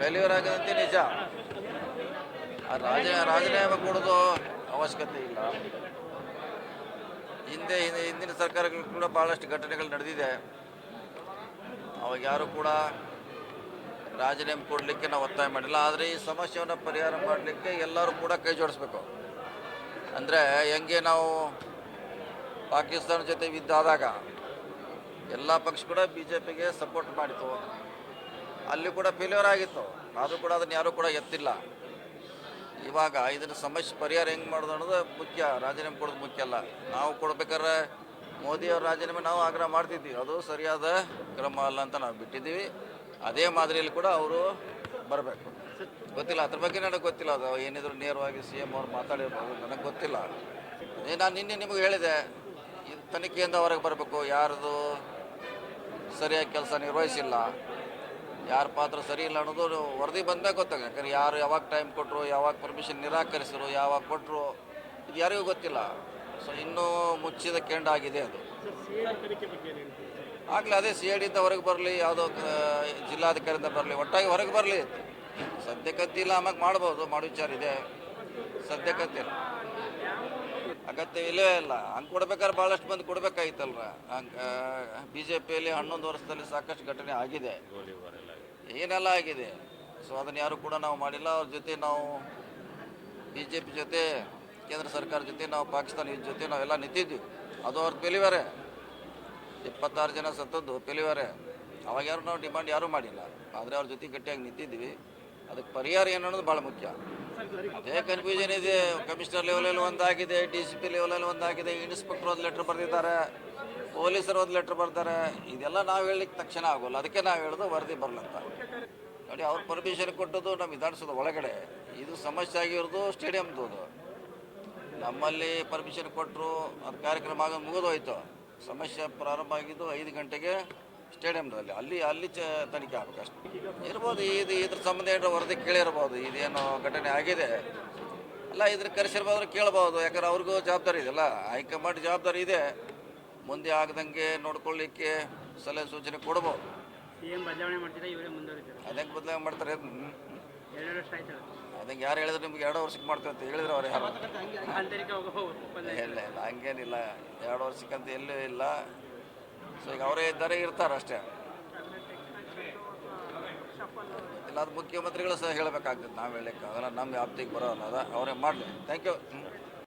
Failure ಆಗಿದಂತೆ ನಿಜ ರಾಜ ರಾಜೀನಾಮೆ ಕೊಡೋದು ಅವಶ್ಯಕತೆ ಇಲ್ಲ. ಹಿಂದೆ ಹಿಂದೆ- ಹಿಂದಿನ ಸರ್ಕಾರಗಳು ಕೂಡ ಭಾಳಷ್ಟು ಘಟನೆಗಳು ನಡೆದಿದೆ. ಅವಾಗ ಯಾರು ಕೂಡ ರಾಜೀನಾಮೆ ಕೊಡಲಿಕ್ಕೆ ನಾವು ಒತ್ತಾಯ ಮಾಡಿಲ್ಲ. ಆದರೆ ಈ ಸಮಸ್ಯೆಯನ್ನು ಪರಿಹಾರ ಮಾಡಲಿಕ್ಕೆ ಎಲ್ಲರೂ ಕೂಡ ಕೈ ಜೋಡಿಸ್ಬೇಕು. ಅಂದರೆ ಹೆಂಗೆ ನಾವು ಪಾಕಿಸ್ತಾನ ಜೊತೆ ಯುದ್ಧ ಆದಾಗ ಎಲ್ಲ ಪಕ್ಷ ಕೂಡ ಬಿ ಜೆ ಪಿಗೆ ಸಪೋರ್ಟ್ ಮಾಡಿತು ಅಲ್ಲಿ ಕೂಡ ಫೇಲ್ಯೂರ್ ಆಗಿತ್ತು. ಆದರೂ ಕೂಡ ಅದನ್ನು ಯಾರೂ ಕೂಡ ಎತ್ತಿಲ್ಲ. ಇವಾಗ ಇದನ್ನು ಸಮಸ್ಯೆ ಪರಿಹಾರ ಹೆಂಗೆ ಮಾಡೋದು ಅನ್ನೋದು ಮುಖ್ಯ. ರಾಜೀನಾಮೆ ಕೊಡೋದು ಮುಖ್ಯ ಅಲ್ಲ. ನಾವು ಕೊಡ್ಬೇಕಾದ್ರೆ ಮೋದಿಯವ್ರ ರಾಜೀನಾಮೆ ನಾವು ಆಗ್ರಹ ಮಾಡ್ತಿದ್ವಿ. ಅದು ಸರಿಯಾದ ಕ್ರಮ ಅಲ್ಲ ಅಂತ ನಾವು ಬಿಟ್ಟಿದ್ದೀವಿ. ಅದೇ ಮಾದರಿಯಲ್ಲಿ ಕೂಡ ಅವರು ಬರಬೇಕು. ಗೊತ್ತಿಲ್ಲ. ಅದ್ರ ಬಗ್ಗೆ ನನಗೆ ಗೊತ್ತಿಲ್ಲ. ಅದು ಏನಿದ್ರು ನೇರವಾಗಿ ಸಿ ಎಂ ಅವ್ರು ಮಾತಾಡಿರ್ಬೋದು. ನನಗೆ ಗೊತ್ತಿಲ್ಲ. ಅದೇ ನಾನು ನಿನ್ನೆ ನಿಮಗೆ ಹೇಳಿದೆ. ತನಿಖೆಯಿಂದ ಹೊರಗೆ ಬರಬೇಕು. ಯಾರದು ಸರಿಯಾಗಿ ಕೆಲಸ ನಿರ್ವಹಿಸಿಲ್ಲ. ಯಾರ ಪಾತ್ರ ಸರಿ ಇಲ್ಲ ಅನ್ನೋದು ವರದಿ ಬಂದಾಗ ಗೊತ್ತಾಗ. ಯಾಕಂದ್ರೆ ಯಾರು ಯಾವಾಗ ಟೈಮ್ ಕೊಟ್ಟರು ಯಾವಾಗ ಪರ್ಮಿಷನ್ ನಿರಾಕರಿಸಿದ್ರು, ಯಾವಾಗ ಕೊಟ್ಟರು ಇದು ಯಾರಿಗೂ ಗೊತ್ತಿಲ್ಲ. ಸೊ ಇನ್ನೂ ಮುಚ್ಚಿದ ಕೆಂಡ ಆಗಿದೆ ಅದು. ಆಗಲೇ ಅದೇ ಸಿ ಐ ಡಿಯಿಂದ ಹೊರಗೆ ಬರಲಿ, ಯಾವುದೋ ಜಿಲ್ಲಾಧಿಕಾರಿಯಿಂದ ಬರಲಿ, ಒಟ್ಟಾಗಿ ಹೊರಗೆ ಬರಲಿ ಸದ್ಯಕ್ಕಂತಿಲ್ಲ ಆಮೇಲೆ ಮಾಡ್ಬೋದು ಮಾಡೋ ವಿಚಾರ ಇದೆ. ಸದ್ಯಕ್ಕಂತಿಲ್ಲ ಅಗತ್ಯ ಇಲ್ಲವೇ ಇಲ್ಲ. ಹಂಗೆ ಕೊಡ್ಬೇಕಾದ್ರೆ ಭಾಳಷ್ಟು ಮಂದಿ ಹಂಗೆ ಬಿ ಜೆ ಪಿಯಲ್ಲಿ ಹನ್ನೊಂದು ವರ್ಷದಲ್ಲಿ ಸಾಕಷ್ಟು ಘಟನೆ ಆಗಿದೆ. ಏನೆಲ್ಲ ಆಗಿದೆ ಸೊ ಅದನ್ನು ಯಾರು ಕೂಡ ನಾವು ಮಾಡಿಲ್ಲ. ಅವ್ರ ಜೊತೆ ನಾವು ಬಿ ಜೆ ಪಿ ಜೊತೆ, ಕೇಂದ್ರ ಸರ್ಕಾರ ಜೊತೆ, ನಾವು ಪಾಕಿಸ್ತಾನ ಜೊತೆ ನಾವೆಲ್ಲ ನಿಂತಿದ್ವಿ. ಅದು ಅವ್ರ ಪೆಲಿವರೆ. ಇಪ್ಪತ್ತಾರು ಜನ ಸತ್ತದ್ದು ಪೆಲಿವರೆ. ಅವಾಗ ಯಾರು ನಾವು ಡಿಮಾಂಡ್ ಯಾರೂ ಮಾಡಿಲ್ಲ. ಆದರೆ ಅವ್ರ ಜೊತೆ ಗಟ್ಟಿಯಾಗಿ ನಿಂತಿದ್ವಿ. ಅದಕ್ಕೆ ಪರಿಹಾರ ಏನು ಅನ್ನೋದು ಭಾಳ ಮುಖ್ಯ. ಅದೇ ಕನ್ಫ್ಯೂಷನ್ ಇದೆ ಕಮಿಷನರ್ ಲೆವೆಲಲ್ಲಿ ಒಂದಾಗಿದೆ ಡಿ ಸಿ ಪಿ ಲೆವೆಲಲ್ಲಿ ಒಂದಾಗಿದೆ ಇನ್ಸ್ಪೆಕ್ಟರ್ ಒಂದು ಲೆಟ್ರ್ ಬರೆದಿದ್ದಾರೆ ಪೊಲೀಸರು ಒಂದು ಲೆಟ್ರ್ ಬರ್ತಾರೆ, ಇದೆಲ್ಲ ನಾವು ಹೇಳಲಿಕ್ಕೆ ತಕ್ಷಣ ಆಗೋಲ್ಲ. ಅದಕ್ಕೆ ನಾವು ಹೇಳೋದು ವರದಿ ಬರಲಂತ. ನೋಡಿ, ಅವ್ರು ಪರ್ಮಿಷನ್ ಕೊಟ್ಟದ್ದು ನಮ್ಮ ವಿಧಾನಸೌಧ ಒಳಗಡೆ. ಇದು ಸಮಸ್ಯೆ ಆಗಿರೋದು ಸ್ಟೇಡಿಯಮ್ದು ನಮ್ಮಲ್ಲಿ ಪರ್ಮಿಷನ್ ಕೊಟ್ಟರು ಅದು ಕಾರ್ಯಕ್ರಮ ಆಗೋದು ಮುಗಿದೋಯ್ತು. ಸಮಸ್ಯೆ ಪ್ರಾರಂಭ ಆಗಿದ್ದು ಐದು ಗಂಟೆಗೆ ಸ್ಟೇಡಿಯಮ್ದಲ್ಲಿ ಅಲ್ಲಿ ಅಲ್ಲಿ ಚ ತನಿಖೆ ಆಗಬೇಕು ಅಷ್ಟೇ ಇರ್ಬೋದು ಇದು ಇದ್ರ ಸಂಬಂಧ ಏನಾರ ವರದಿ ಕೇಳಿರ್ಬೋದು ಇದೇನು ಘಟನೆ ಆಗಿದೆ. ಅಲ್ಲ ಇದ್ರ ಕರೆಸಿರ್ಬೋದು ಕೇಳ್ಬೋದು ಯಾಕಂದ್ರೆ ಅವ್ರಿಗೂ ಜವಾಬ್ದಾರಿ ಇದೆಯಲ್ಲ ಹೈಕಮಾಂಡ್ ಜವಾಬ್ದಾರಿ ಇದೆ. ಮುಂದೆ ಆಗದಂಗೆ ನೋಡ್ಕೊಳ್ಳಿಕ್ಕೆ ಸಲಹೆ ಸೂಚನೆ ಕೊಡ್ಬೋದು. ಅದಕ್ಕೆ ಬದಲಾವಣೆ ಮಾಡ್ತಾರೆ. ಅದಕ್ಕೆ ಯಾರು ಹೇಳಿದ್ರೆ ನಿಮ್ಗೆ ಎರಡು ವರ್ಷಕ್ಕೆ ಮಾಡ್ತಾರೆ ಅಂತ ಹೇಳಿದ್ರೆ ಅವ್ರು ಯಾರು? ಇಲ್ಲ ಇಲ್ಲ ಹಂಗೇನಿಲ್ಲ. ಎರಡು ವರ್ಷಕ್ಕಂತ ಎಲ್ಲೂ ಇಲ್ಲ. ಸೊ ಈಗ ಅವರೇ ಇದ್ದಾರೆ, ಇರ್ತಾರೆ ಅಷ್ಟೇ. ಇಲ್ಲ ಅದು ಮುಖ್ಯಮಂತ್ರಿಗಳು ಸಹ ಹೇಳಬೇಕಾಗ್ತದೆ, ನಾವು ಹೇಳಕ್ಕೆ ಅದೆಲ್ಲ ನಮ್ಮ ವ್ಯಾಪ್ತಿಗೆ ಬರೋಲ್ಲ ಅದ, ಅವರೇ ಮಾಡಲಿ. Thank you